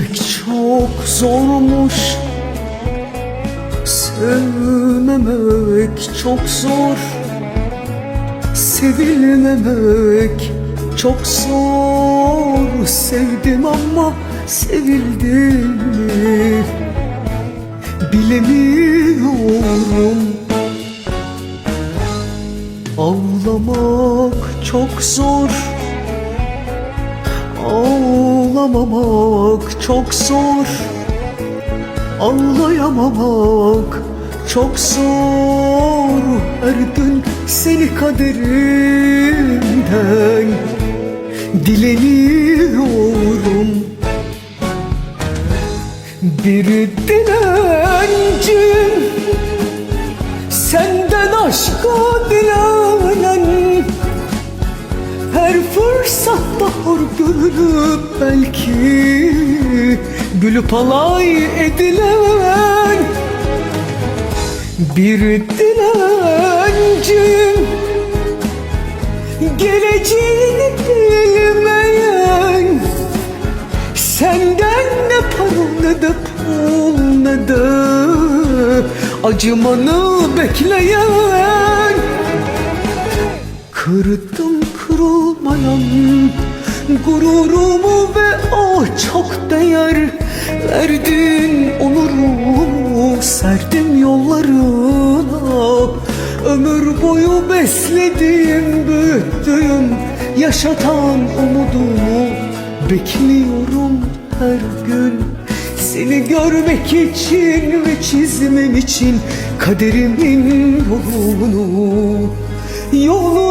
Sevmek çok zormuş. Sevmemek çok zor. Sevilmemek çok zor. Sevdim ama sevildim mi? Bilemiyorum. Ağlamak çok zor. Ağlamak Ağlamamak çok zor. Ağlayamamak çok zor. Her gün seni kaderimden Dileniyorum. Bir dilencim Senden aşka dilenen her fırsatta hor görülüp belki. Gülüp alay edilen Bir dilencim. Geleceğini bilmeyen Senden ne parol ne de pul ne de Acımanı bekleyen Kırdım kırılmayan gururumu ve o çok değer verdin onurumu serdim yollarına. Ömür boyu beslediğim büyüttüğüm yaşatan umudumu bekliyorum her gün. Seni görmek için ve çizmem için kaderimin yolunu Yolunu